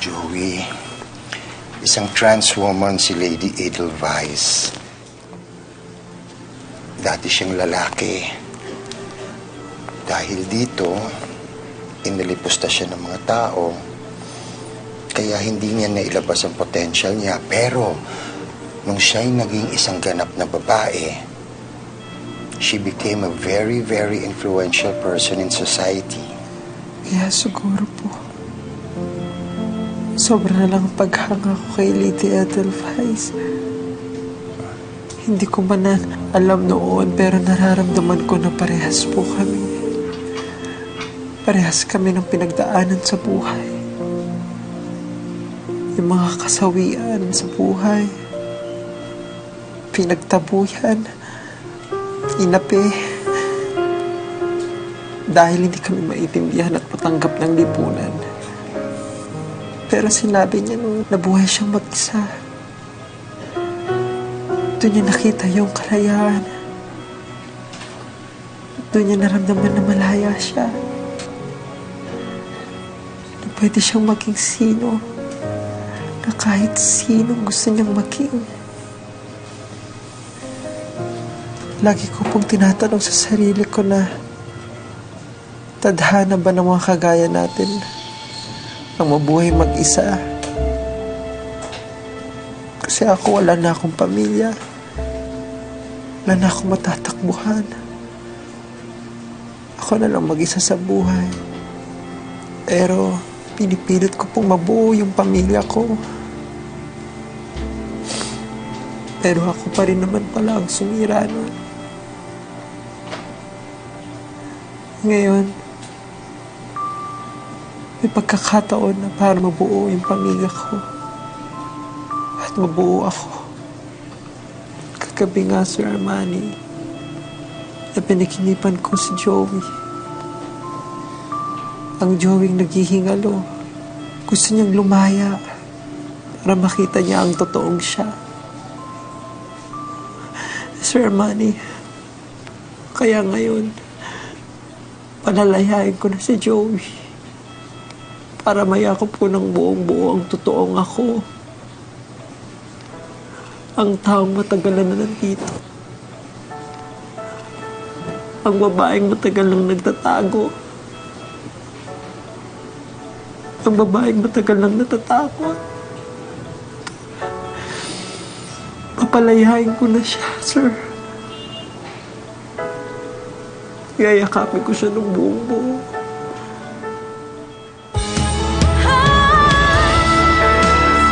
Joey. Isang trans woman si Lady Edelweiss. Dati siyang lalaki. Dahil dito, inilipos na siya ng mga tao. Kaya hindi niya nailabas ang potential niya. Pero, nung siya'y naging isang ganap na babae, she became a very, very influential person in society. Kaya siguro po, sobra lang ang paghanga ko kay Lady Edelweiss. Hindi ko man alam noon pero nararamdaman ko na parehas po kami. Parehas kami ng pinagdaanan sa buhay. Yung mga kasawian sa buhay. Pinagtabuyan. Inapi. Dahil hindi kami maintindihan at matanggap ng lipunan. Pero sinabi niya nung nabuhay siyang mag-isa. Doon niya nakita yung kalayaan. Doon niya naramdaman na malaya siya. Na pwede siyang maging sino. Na kahit sino gusto niyang maging. Lagi ko pong tinatanong sa sarili ko na tadhana ba ng mga kagaya natin ang mabuhay mag-isa? Kasi ako wala na akong pamilya. Wala na akong matatakbuhan. Ako na lang mag-isa sa buhay. Pero pinipilit ko pong mabuo yung pamilya ko. Pero ako pa rin naman pala ang sumira nun. Ngayon, may pagkakataon na para mabuo yung pamilya ko. At mabuo ako. Kagabi nga, Sir Armani, na pinikinipan ko si Joey. Ang Joey naghihingalo. Gusto niyang lumaya para makita niya ang totoong siya. Sir Armani, kaya ngayon, palalayain ko na si Joey para mayakap ko ng buong buo ang totoong ako. Ang taong matagalan na nandito. Ang babaeng matagal nang nagtatago. Ang babaeng matagal nang natatakot. Papalayain ko na siya, sir. Yayakapin ko siya ng buong buo.